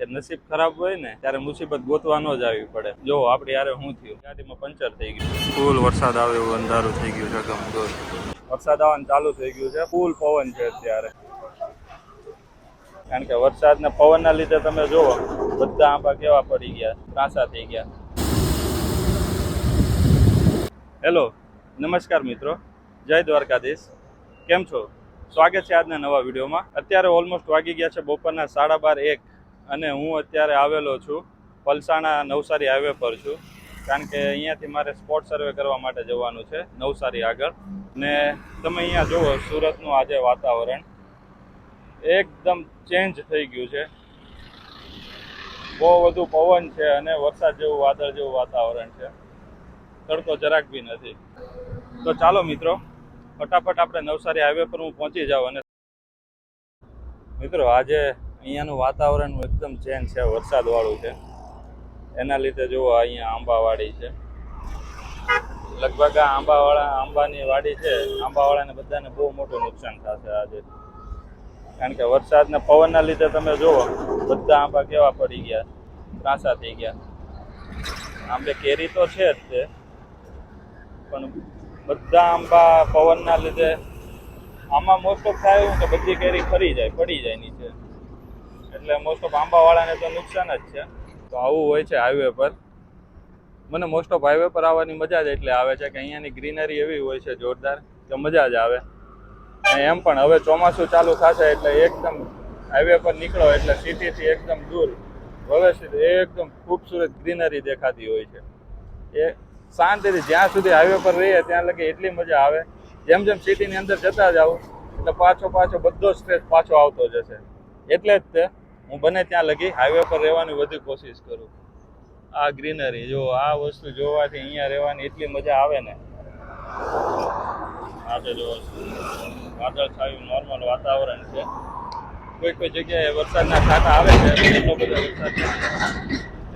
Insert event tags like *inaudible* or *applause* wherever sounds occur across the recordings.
કે નસીબ ખરાબ હોય ને ત્યારે મુસીબત ગોતવાનો જ આવી પડે. જો આપણે યારે શું થયું ગાડીમાં પંચર થઈ ગયું. ફૂલ વરસાદ આવે એવું અંધારું થઈ ગયું છે ગમગોર. વરસાદ આવવાનું ચાલુ થઈ ગયું છે. ફૂલ પવન છે અત્યારે. કારણ કે વરસાદના પવનના લીધે તમે જુઓ બધા આંબા કેવા પડી ગયા ત્રાસા થઈ ગયા. હેલો નમસ્કાર મિત્રો. જય દ્વારકાધીશ. કેમ છો? સ્વાગત છે આજના નવા વિડીયોમાં. અત્યારે ઓલમોસ્ટ વાગી ગયા છે બપોરના સાડા બાર એક. અને હું અત્યારે આવેલો છું પલસાણા નવસારી હાઈવે પર છું. કારણ કે અહીંયાથી મારે સ્પોટ સર્વે કરવા માટે જવાનું છે, નવસારી આગળ. ને તમે અહીંયા જુઓ, સુરતનું આજે વાતાવરણ એકદમ ચેન્જ થઈ ગયું છે. બહુ વધુ પવન છે અને વરસાદ જેવું વાદળ જેવું વાતાવરણ છે. તડકો જરાક બી નથી. તો ચાલો મિત્રો, ફટાફટ આપણે નવસારી હાઈવે પર હું પહોંચી જાઉં અને મિત્રો, આજે અહીંયાનું વાતાવરણ એકદમ ચેન્જ છે, વરસાદવાળું છે. એના લીધે જુઓ અહીંયા આંબાવાડી છે. લગભગ આ આંબાવાળા, આંબાની વાડી છે, આંબાવાળાને બધાને બહુ મોટું નુકસાન થશે આજે. કારણ કે વરસાદના પવનના લીધે તમે જુઓ, બધા આંબા કેવા પડી ગયા, ત્રાસા થઈ ગયા. આંબે કેરી તો છે જ તે, પણ બધા આંબા પવનના લીધે આમાં મોસ્ટ થાય કે બધી કેરી ફરી જાય, પડી જાય નીચે. એટલે મોસ્ટ ઓફ આંબાવાળાને તો નુકસાન જ છે. તો આવું હોય છે હાઈવે પર. મને મોસ્ટ ઓફ હાઈવે પર આવવાની મજા જ એટલે આવે છે કે અહીંયાની ગ્રીનરી એવી હોય છે જોરદાર કે મજા જ આવે. એમ પણ હવે ચોમાસું ચાલુ થશે એટલે એકદમ હાઈવે પર નીકળો એટલે સિટીથી એકદમ દૂર. વ્યવસ્થિત એકદમ ખૂબસૂરત ગ્રીનરી દેખાતી હોય છે. એ શાંતિથી જ્યાં સુધી હાઈવે પર રહીએ ત્યાં લગી એટલી મજા આવે. જેમ જેમ સિટીની અંદર જતા જાઓ, એટલે પાછો પાછો બધો સ્ટ્રેસ પાછો આવતો જશે. એટલે જ તે હું બને ત્યાં લગી હાઈવે પર રહેવાની વધુ કોશિશ કરું. આ ગ્રીનરી જો આ વસ્તુ જોવાથી અહીંયા રહેવાની એટલી મજા આવે ને. આજે જો વાદળ છાયું નોર્મલ વાતાવરણ છે. કોઈ કોઈ જગ્યાએ વરસાદના છાંટા આવે છે, એટલો બધો વરસાદ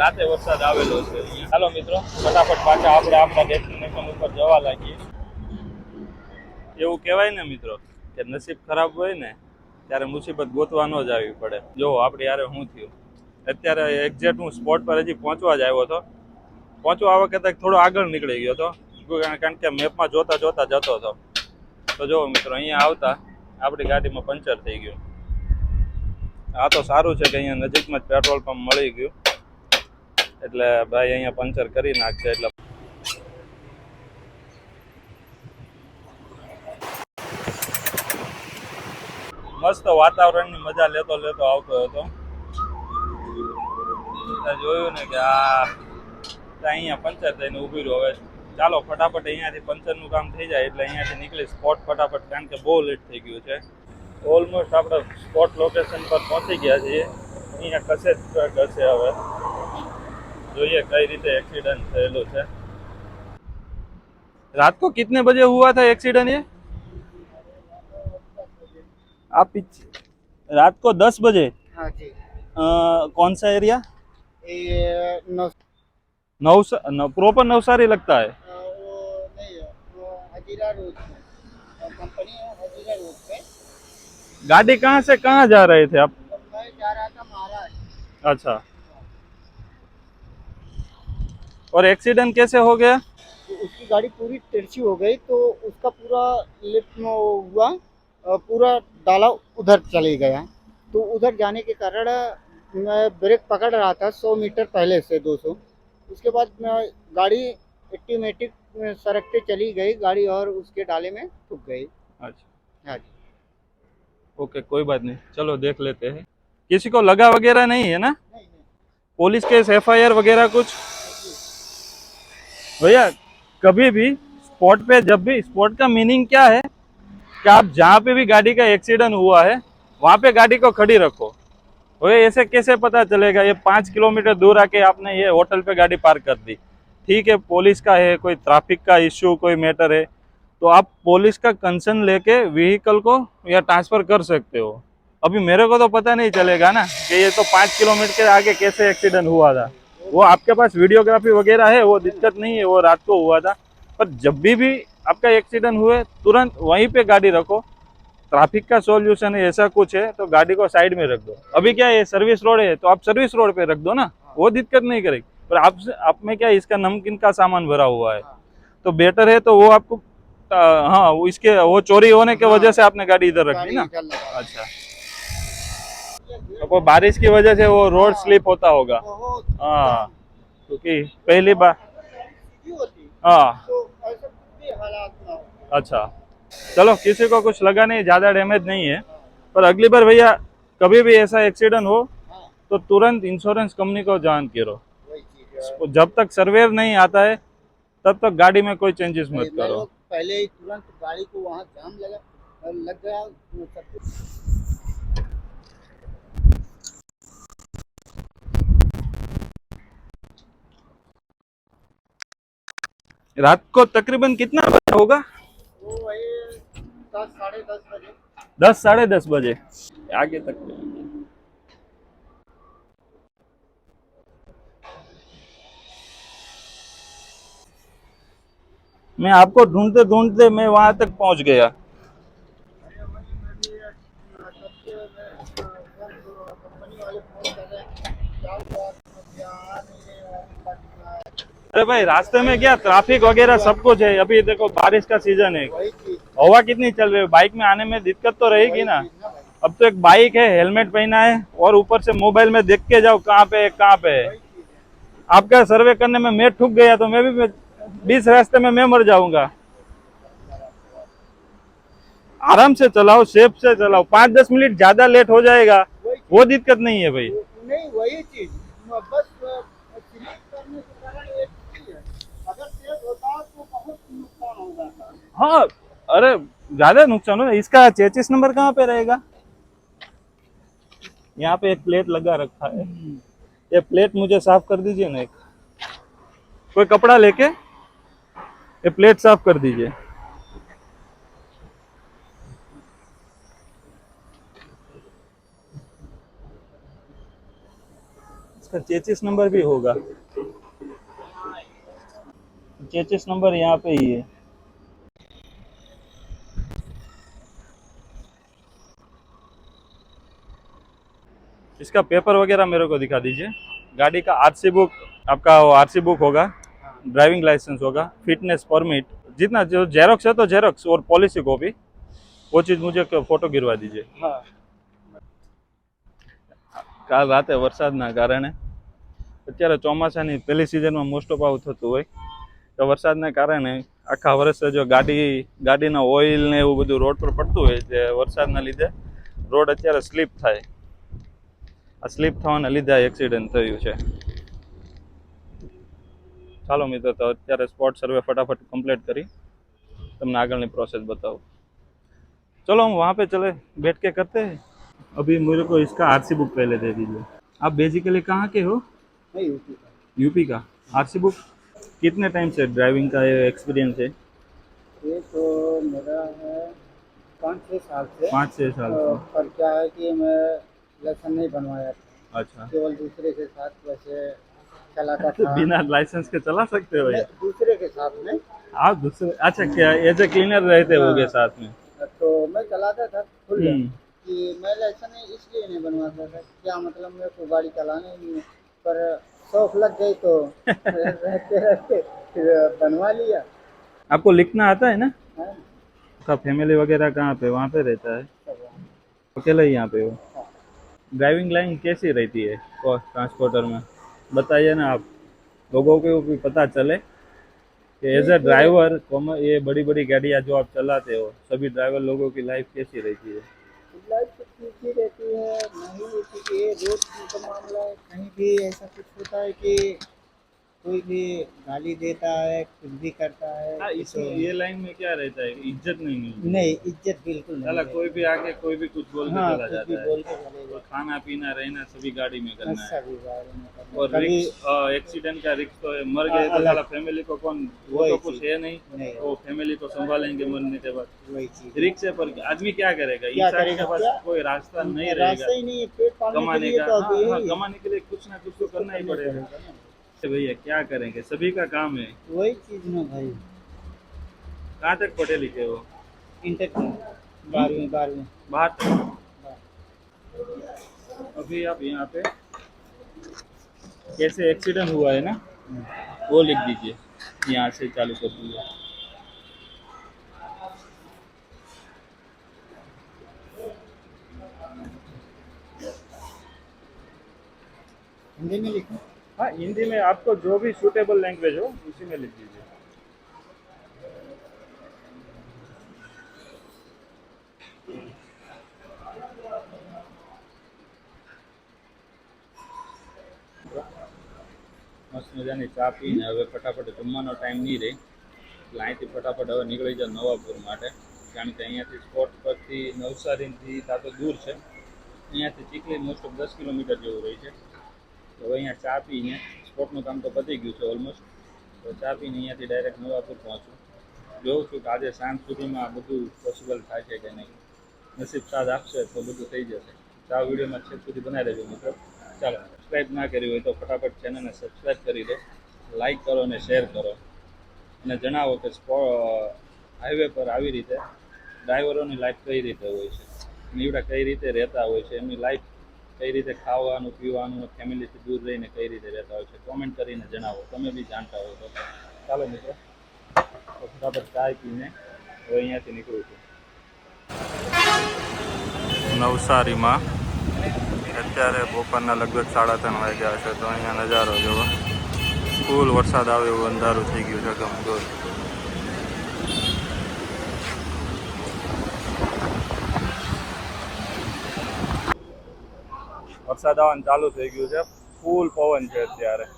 રાતે વરસાદ આવેલો છે. ચાલો મિત્રો, ફટાફટ પાછા આપણે આપણા ડેસ્ટિનેશન ઉપર જવા લાગીએ. એવું કહેવાય ને મિત્રો, કે નસીબ ખરાબ હોય ને ત્યારે મુસીબત ગોતવાનો જ આવી પડે. જો આપણે યારે શું થયું? અત્યારે એક્ઝેક્ટ હું સ્પોટ પર હજી પહોંચવા જ આવ્યો હતો. પહોંચવા આ વખતે થોડો આગળ નીકળી ગયો હતો. કારણ કે મેપમાં જોતા જોતા જતો હતો. તો જો મિત્રો, અહીંયા આવતા આપણી ગાડીમાં પંચર થઈ ગયું. આ તો સારું છે કે અહીંયા નજીકમાં જ પેટ્રોલ પંપ મળી ગયું. એટલે ભાઈ અહીંયા પંચર કરી નાખશે એટલે મસ્ત વાતાવરણની મજા લેતો લેતો આવતો હતો. જોયું ને કે આ અહીંયા પંચર થઈને ઊભી રહ્યો. હવે ચાલો ફટાફટ અહીંયાથી પંચરનું કામ થઈ જાય એટલે અહીંયાથી નીકળી સ્પોટ ફટાફટ, કારણ કે બહુ લેટ થઈ ગયું છે. ઓલમોસ્ટ આપણે સ્પોટ લોકેશન પર પહોંચી ગયા છીએ. અહીંયા કશે જ ટ્રક હશે હવે. જોઈએ કઈ રીતે એક્સિડન્ટ થયેલું છે. રાત કો કિતને બજે હુઆ થા એક્સિડન્ટ યે? आप रात को दस बजे? हाँ जी। अ, कौन सा एरिया? नौ नौसा प्रॉपर नवसारी लगता है? गाड़ी कहाँ से कहाँ जा रहे थे आप? मैं जा रहा था महाराष्ट्र अच्छा। और एक्सीडेंट कैसे हो गया? उसकी गाड़ी पूरी तिरछी हो गई तो उसका पूरा लिफ्ट हुआ। पूरा डाला उधर चले गया। तो उधर जाने के कारण मैं ब्रेक पकड़ रहा था सौ मीटर पहले से दो सौ। उसके बाद मैं गाड़ी ऑटोमेटिक सरकते चली गई गाड़ी और उसके डाले में ठुक गई। अच्छा। हाँ जी। ओके कोई बात नहीं। चलो देख लेते हैं। किसी को लगा वगैरह नहीं है ना? नहीं नहीं। पुलिस केस एफ़ वगैरह कुछ? भैया कभी भी स्पॉट पे जब भी स्पॉट का मीनिंग क्या है? कि आप जहाँ पे भी गाड़ी का एक्सीडेंट हुआ है, वहाँ पे गाड़ी को खड़ी रखो। भैया ऐसे कैसे पता चलेगा? ये पाँच किलोमीटर दूर आके आपने ये होटल पे गाड़ी पार्क कर दी। ठीक है, पुलिस का है, कोई ट्रैफ़िक का इश्यू, कोई मैटर है तो आप पुलिस का कंसर्न लेके व्हीकल को या ट्रांसफ़र कर सकते हो। अभी मेरे को तो पता नहीं चलेगा ना कि ये तो पाँच किलोमीटर के आगे कैसे एक्सीडेंट हुआ था। वो आपके पास वीडियोग्राफी वगैरह है, वो दिक्कत नहीं है, वो रात को हुआ था। पर जब भी भी आपका एक्सीडेंट हुए तुरंत वहीं पे गाड़ी रखो। ट्रैफ़िक का सॉल्यूशन है ऐसा कुछ है तो गाड़ी को साइड में रख दो। अभी क्या है सर्विस रोड है तो आप सर्विस रोड पे रख दो ना वो दिक्कत नहीं करेगी। पर आप आप में क्या इसका नमकीन का सामान भरा हुआ है? तो बेटर है तो वो आपको हाँ वो इसके वो चोरी होने की वजह से आपने गाड़ी इधर रख दी ना। अच्छा। तो वो बारिश की वजह से वो रोड स्लिप होता होगा। हाँ क्योंकि पहली बार हाँ। तो हालात ना हो। अच्छा। चलो किसी को कुछ लगा नहीं ज़्यादा डैमेज नहीं है। पर अगली बार भैया कभी भी ऐसा एक्सीडेंट हो हाँ। तो तुरंत इंश्योरेंस कंपनी को जान करो तो जब तक सर्वेयर नहीं आता है तब तक गाड़ी में कोई चेंजेस मत करो। पहले ही तुरंत गाड़ी को वहाँ जाम लगा लग गया तो सब कुछ रात को तकरीबन कितना बजे होगा? वो वही दस साढ़े दस बजे। दस साढ़े दस बजे। आगे तक मैं आपको ढूंढते ढूंढते मैं वहाँ तक पहुँच गया कंपनी वाले फ़ोन कर रहे हैं क्या हुआ समस्या आ नहीं रहे अरे भाई, रास्ते में क्या ट्रैफ़िक वगैरह सब कुछ है? अभी देखो, बारिश का सीज़न है। हवा कितनी चल रही है? बाइक में आने में दिक्कत तो रहेगी ना। अब तो एक बाइक है हेलमेट पहना है और ऊपर से मोबाइल में देख के जाओ कहाँ पे कहाँ पे है। आपका सर्वे करने में मैं ठुक गया तो मैं भी बीस रास्ते में मैं मर जाऊँगा। आराम से चलाओ सेफ़ से चलाओ। पाँच दस मिनट ज़्यादा लेट हो जाएगा। वो दिक्कत नहीं है भाई। नहीं, वही चीज़। बस स्लिप करने के कारण एक चीज़ है अगर तेज होता तो बहुत नुकसान हो जाता हाँ अरे, ज़्यादा नुकसान हो इसका चेचिस नंबर कहाँ पे रहेगा? यहाँ पे एक प्लेट लगा रखा है। ये प्लेट मुझे साफ़ कर दीजिए ना एक। कोई कपड़ा लेके? ये प्लेट साफ़ कर दीजिए। इसका चेचिस नंबर भी होगा। चेचिस नंबर यहाँ पे ही है। इसका पेपर वगैरह मेरे को दिखा दीजिए गाड़ी का आरसी बुक आपका वो आरसी बुक होगा ड्राइविंग लाइसेंस होगा फिटनेस परमिट जितना जो जेरोक्स है तो जेरोक्स और पॉलिसी कॉपी वो चीज़ मुझे क- फोटो गिरवा दीजिए हाँ કાલ રાતે વરસાદના કારણે અત્યારે ચોમાસાની પહેલી સિઝનમાં મોસ્ટ ઓફ આવું થતું હોય તો વરસાદના કારણે આખા વર્ષે જો ગાડી ગાડીના ઓઇલ ને એવું બધું રોડ પર પડતું હોય તે વરસાદના લીધે રોડ અત્યારે સ્લીપ થાય આ સ્લીપ થવાના લીધે આ એક્સિડન્ટ થયું છે ચાલો મિત્રો તો અત્યારે સ્પોટ સર્વે ફટાફટ કમ્પ્લીટ કરી તમને આગળની પ્રોસેસ बताऊँ चलो हम वहाँ पे चले बैठ के करते हैं अभी मेरे को इसका आरसी बुक पहले दे दीजिए आप बेसिकली कहाँ के हो नहीं यूपी का यूपी का आरसी बुक कितने टाइम से ड्राइविंग का एक्सपीरियंस है ये तो मेरा है पाँच छः साल से पाँच छः साल तो से पर क्या है कि मैं लाइसेंस नहीं बनवाया था। अच्छा। केवल दूसरे के साथ वैसे चलाता था। बिना लाइसेंस के चला सकते हो दूसरे के साथ में। आप दूसरे अच्छा क्या एज ए क्लीनर रहते हाँ। होगे साथ में? तो मैं चलाता था खुल हम्म, कि मैं लाइसेंस इसलिए नहीं बनवाता था। क्या मतलब मेरे को गाड़ी चलाने ही नहीं है। पर शौक लग गई तो *laughs* रहते रहते फिर बनवा लिया। आपको लिखना आता है ना? हाँ, आपका फैमिली वगैरह कहाँ पे? वहाँ पे रहता है? अकेला ही यहाँ पे हो हाँ। ड्राइविंग लाइन कैसी रहती है ट्रांसपोर्टर में? बताइए ना आप। लोगों को भी पता चले कि एज ए ड्राइवर ये बड़ी बड़ी गाड़ियाँ जो आप चलाते हो सभी ड्राइवर लोगों की लाइफ कैसी रहती है? लाइफ तो ठीक ही रहती है नहीं क्योंकि ये रोड का मामला है कहीं भी ऐसा कुछ होता है कि कोई भी गाली देता है कुछ भी करता है हाँ, इसमें तो- ये लाइन में क्या रहता है इज़्ज़त नहीं मिलती? नहीं इज़्ज़त बिल्कुल नहीं कोई भी आके कोई भी कुछ बोल हाँ चला जाता है। बोल के खाना पीना रहना सभी गाड़ी में करना है। सभी बारे में करना। और रिक्स एक्सीडेंट का रिक्स तो मर हाँ, गए तो अलग। साला फैमिली को कौन वो तो कुछ है नहीं वो फैमिली को संभालेंगे मरने के बाद। रिक्स है पर आदमी क्या करेगा? इंसान के पास कोई रास्ता नहीं रहेगा। ही है कमाने का तो हाँ, हाँ, कमाने के लिए कुछ ना कुछ तो करना ही पड़ेगा। भैया क्या करेंगे? सभी का काम है। वही चीज़ ना भाई। कहाँ तक पढ़े लिखे हो? इंटर बारहवीं बारहवीं। बहत्तर अभी आप यहाँ पे कैसे एक्सीडेंट हुआ है ना वो लिख दीजिए। यहाँ से चालू कर दीजिए। हिंदी में लिखो। हाँ हिंदी में आपको जो भी सूटेबल लैंग्वेज हो उसी में लिख दीजिए મસ્ત મજાની ચા પીને હવે ફટાફટ જમવાનો ટાઈમ નહીં રહે એટલે અહીંથી ફટાફટ હવે નીકળી જાય નવાપુર માટે કારણ કે અહીંયાથી સ્પોટ પરથી નવસારીથી તા તો દૂર છે અહીંયાથી ચીખલી મોસ્ટ ઓફ દસ કિલોમીટર જેવું રહી છે તો હવે અહીંયા ચા પીને સ્પોર્ટનું કામ તો પતી ગયું છે ઓલમોસ્ટ તો ચા પીને અહીંયાથી ડાયરેક્ટ નવાપુર પહોંચું. જોઉં છું કે આજે સાંજ સુધીમાં બધું પોસિબલ થાય છે કે નહીં. નસીબ સાથ આપશે તો બધું થઈ જશે. ચા વિડીયોમાં છેક સુધી બનાવી દેજો મિત્રો. ચાલો સબસ્ક્રાઈબ ના કરી હોય તો ફટાફટ ચેનલને સબસ્ક્રાઈબ કરી દો. લાઈક કરો અને શેર કરો. અને જણાવો કે સ્પો હાઈવે પર આવી રીતે ડ્રાઈવરોની લાઈફ કઈ રીતે હોય છે? નીવડા કઈ રીતે રહેતા હોય છે? એમની લાઈફ કઈ રીતે ખાવાનું, પીવાનું, ફેમિલીથી દૂર રહીને કઈ રીતે રહેતા હોય છે કોમેન્ટ કરીને જણાવો. તમે બી જાણતા હો તો. ચાલો મિત્રો. ફટાફટ ચાય પીને હવે અહીંયાથી નીકળું છું. નવસારીમાં અત્યારે બપોરના લગભગ સાડા ત્રણ વાગ્યા છે, તો અહીંયા નજારો જોવો. ફૂલ વરસાદ આવે એવું અંધારું થઈ ગયું છે ગમગોર વરસાદ ચાલુ થઈ ગયું છે. ફૂલ પવન છે અત્યારે.